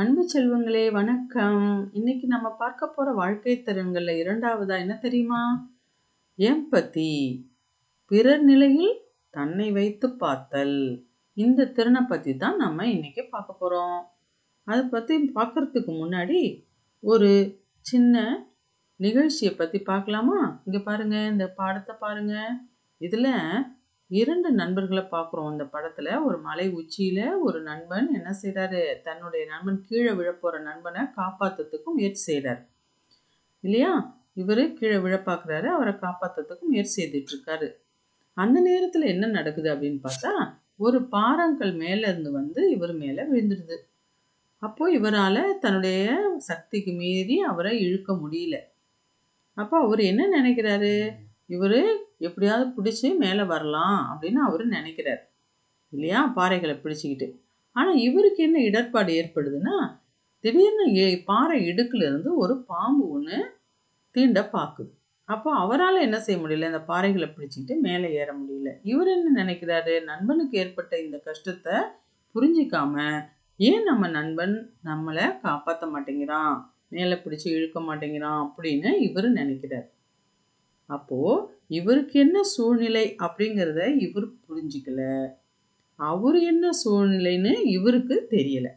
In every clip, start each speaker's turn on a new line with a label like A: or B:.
A: அன்பு செல்வங்களே வணக்கம் இன்னைக்கு நம்ம பார்க்க போகிற வாழ்க்கை திறன்களில் இரண்டாவதா என்ன தெரியுமா எம்பத்தி பிறர் நிலையில் தன்னை வைத்து பார்த்தல் இந்த திறனை பற்றி தான் நம்ம இன்னைக்கு பார்க்க போகிறோம் அதை பற்றி பார்க்குறதுக்கு முன்னாடி ஒரு சின்ன நிகழ்ச்சியை பற்றி பார்க்கலாமா இங்கே பாருங்கள் இந்த பாடத்தை பாருங்கள் இதில் இரண்டு நண்பர்களை பார்க்குறோம் அந்த படத்தில் ஒரு மலை உச்சியில் ஒரு நண்பன் என்ன செய்கிறாரு தன்னுடைய நண்பன் கீழே விழப்போகிற நண்பனை காப்பாற்றுறதுக்கும் முயற்சி செய்கிறார் இல்லையா இவர் கீழே விழப்பாக்குறாரு அவரை காப்பாற்றத்துக்கும் முயற்சி செய்துட்ருக்காரு அந்த நேரத்தில் என்ன நடக்குது அப்படின்னு பார்த்தா ஒரு பாறாங்கல் மேலே இருந்து வந்து இவர் மேலே விழுந்துடுது அப்போது இவரால் தன்னுடைய சக்திக்கு மீறி அவரை இழுக்க முடியல அப்போ அவர் என்ன நினைக்கிறாரு இவர் எப்படியாவது பிடிச்சி மேலே வரலாம் அப்படின்னு அவர் நினைக்கிறார் இல்லையா பாறைகளை பிடிச்சிக்கிட்டு ஆனால் இவருக்கு என்ன இடர்பாடு ஏற்படுதுன்னா திடீர்னு ஏ பாறை இடுக்குலேருந்து ஒரு பாம்பு ஒன்று தீண்ட பார்க்குது அப்போ அவரால் என்ன செய்ய முடியல இந்த பாறைகளை பிடிச்சிக்கிட்டு மேலே ஏற முடியல இவர் என்ன நினைக்கிறாரு நண்பனுக்கு ஏற்பட்ட இந்த கஷ்டத்தை புரிஞ்சிக்காம ஏன் நம்ம நண்பன் நம்மளை காப்பாற்ற மாட்டேங்கிறான் மேலே பிடிச்சி இழுக்க மாட்டேங்கிறான் அப்படின்னு இவர் நினைக்கிறார் அப்போது இவருக்கு என்ன சூழ்நிலை அப்படிங்கிறத இவர் புரிஞ்சிக்கல அவர் என்ன சூழ்நிலைன்னு இவருக்கு தெரியலை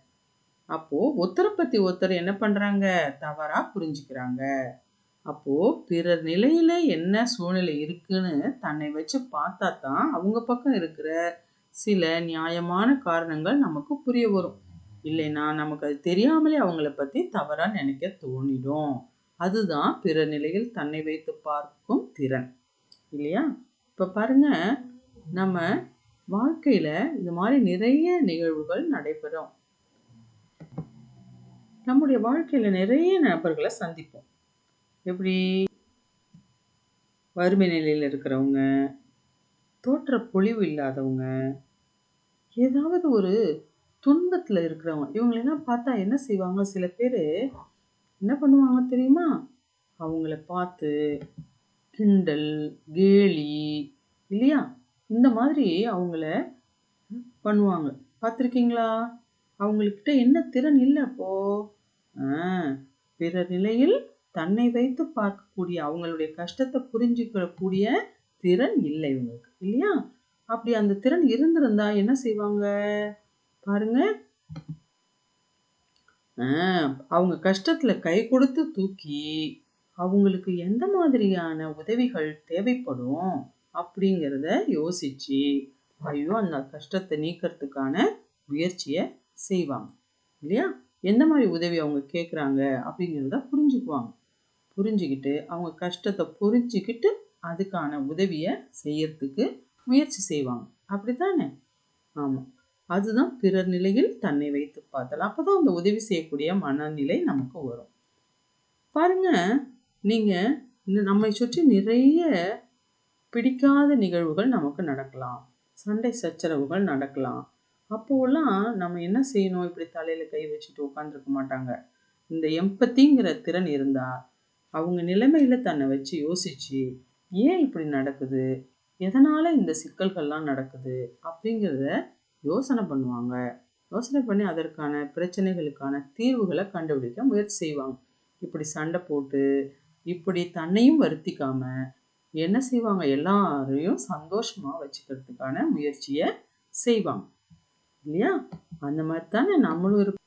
A: அப்போது ஒருத்தரை பற்றி ஒருத்தர் என்ன பண்ணுறாங்க தவறாக புரிஞ்சுக்கிறாங்க அப்போது பிறர் நிலையில் என்ன சூழ்நிலை இருக்குன்னு தன்னை வச்சு பார்த்தா தான் அவங்க பக்கம் இருக்கிற சில நியாயமான காரணங்கள் நமக்கு புரிய வரும் இல்லைன்னா நமக்கு அது தெரியாமலே அவங்கள பற்றி தவறாக நினைக்க தோணிடும் அதுதான் பிற நிலையில் தன்னை வைத்து பார்க்கும் திறன் இல்லையா இப்போ பாருங்க நம்ம வாழ்க்கையில் இது மாதிரி நிறைய நிகழ்வுகள் நடைபெறும் நம்முடைய வாழ்க்கையில் நிறைய நபர்களை சந்திப்போம் எப்படி வறுமை நிலையில் இருக்கிறவங்க தோற்ற பொழிவு இல்லாதவங்க ஏதாவது ஒரு துன்பத்தில் இருக்கிறவங்க இவங்களெல்லாம் பார்த்தா என்ன செய்வாங்க சில பேர் என்ன பண்ணுவாங்க தெரியுமா அவங்கள பார்த்து கிண்டல் கேலி இல்லையா இந்த மாதிரி அவங்கள பண்ணுவாங்க பார்த்துருக்கீங்களா அவங்கக்கிட்ட என்ன திறன் இல்லை அப்போ பிற நிலையில் தன்னை வைத்து பார்க்கக்கூடிய அவங்களுடைய கஷ்டத்தை புரிஞ்சுக்கக்கூடிய திறன் இல்லை இவங்களுக்கு இல்லையா அப்படி அந்த திறன் இருந்திருந்தா என்ன செய்வாங்க பாருங்க அவங்க கஷ்டத்தில் கை கொடுத்து தூக்கி அவங்களுக்கு எந்த மாதிரியான உதவிகள் தேவைப்படும் அப்படிங்கிறத யோசிச்சு ஐயோ அந்த கஷ்டத்தை நீக்கிறதுக்கான முயற்சியை செய்வாங்க இல்லையா எந்த மாதிரி உதவி அவங்க கேட்குறாங்க அப்படிங்கிறத புரிஞ்சுக்குவாங்க புரிஞ்சுக்கிட்டு அவங்க கஷ்டத்தை புரிஞ்சுக்கிட்டு அதுக்கான உதவியை செய்யறதுக்கு முயற்சி செய்வாங்க அப்படி தானே ஆமாம் அதுதான் பிறர் நிலையில் தன்னை வைத்து பார்த்தல் அப்போ தான் அந்த உதவி செய்யக்கூடிய மனநிலை நமக்கு வரும் பாருங்க நீங்கள் நம்மை சுற்றி நிறைய பிடிக்காத நிகழ்வுகள் நமக்கு நடக்கலாம் சண்டை சச்சரவுகள் நடக்கலாம் அப்போலாம் நம்ம என்ன செய்யணும் இப்படி தலையில் கை வச்சுட்டு உட்காந்துருக்க மாட்டாங்க இந்த எம்பத்திங்கிற திறன் இருந்தால் அவங்க நிலைமையில் தன்னை வச்சு யோசித்து ஏன் இப்படி நடக்குது எதனால் இந்த சிக்கல்கள்லாம் நடக்குது அப்படிங்கிறத யோசனை பண்ணுவாங்க யோசனை பண்ணி அதற்கான பிரச்சனைகளுக்கான தீர்வுகளை கண்டுபிடிக்க முயற்சி செய்வாங்க இப்படி சண்டை போட்டு இப்படி தன்னையும் வருத்திக்காம என்ன செய்வாங்க எல்லாரையும் சந்தோஷமாக வச்சுக்கிறதுக்கான முயற்சியை செய்வாங்க இல்லையா அந்த மாதிரி தானே நம்மளும் இருக்கும்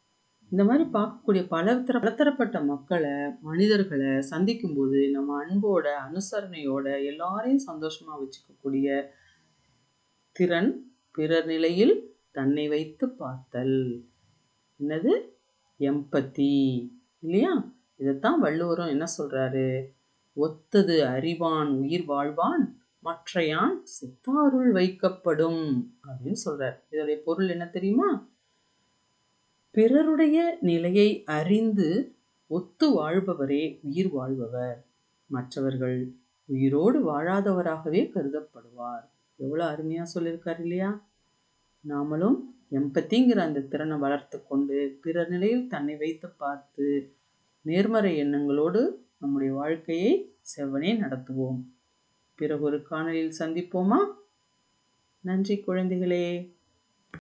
A: இந்த மாதிரி பார்க்கக்கூடிய பல பலத்தரப்பட்ட மக்களை மனிதர்களை சந்திக்கும்போது நம்ம அன்போட அனுசரணையோட எல்லாரையும் சந்தோஷமாக வச்சுக்கக்கூடிய திறன் பிறர் நிலையில் தன்னை வைத்து பார்த்தல் என்னது எம்பத்தி இல்லையா இதைத்தான் வள்ளுவரும் என்ன சொல்றாரு ஒத்தது அறிவான் உயிர் வாழ்வான் மற்றையான் சித்தாருள் வைக்கப்படும் அப்படின்னு சொல்றார் இதோடைய பொருள் என்ன தெரியுமா பிறருடைய நிலையை அறிந்து ஒத்து வாழ்பவரே உயிர் வாழ்பவர் மற்றவர்கள் உயிரோடு வாழாதவராகவே கருதப்படுவார் எவ்வளோ அருமையாக சொல்லியிருக்கார் இல்லையா நாமளும் எம்பத்திங்கிற அந்த திறனை வளர்த்து கொண்டு பிற நிலையில் தன்னை வைத்து பார்த்து நேர்மறை எண்ணங்களோடு நம்முடைய வாழ்க்கையை செவ்வனே நடத்துவோம் பிறகு ஒரு காணலில் சந்திப்போமா நன்றி குழந்தைகளே